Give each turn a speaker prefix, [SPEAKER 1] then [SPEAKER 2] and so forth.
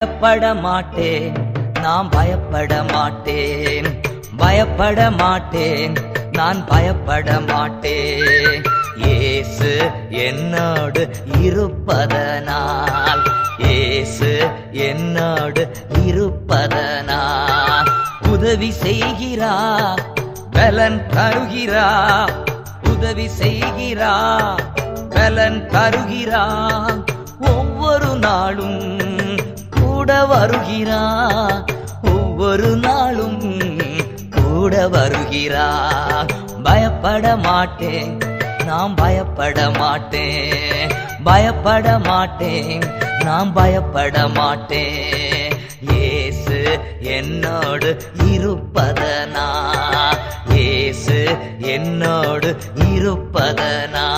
[SPEAKER 1] பயப்பட மாட்டேன் நான் பயப்பட மாட்டேன் பயப்பட மாட்டேன் நான் பயப்பட மாட்டேன் இயேசு என்னோடு இருப்பதனால். இயேசு என்னோடு இருப்பதனால். உதவி செய்கிறா. பலன் தருகிறா. உதவி செய்கிறா. பலன் தருகிறா. ஒவ்வொரு நாளும் கூட வருகிறார் ஒவ்வொரு நாளும் கூட வருகிறார் பயப்பட மாட்டேன் நாம் பயப்பட மாட்டேன். பயப்பட மாட்டேன் நாம் பயப்பட மாட்டேன். ஏசு என்னோடு இருப்பதனா? ஏசு என்னோடு இருப்பதனா?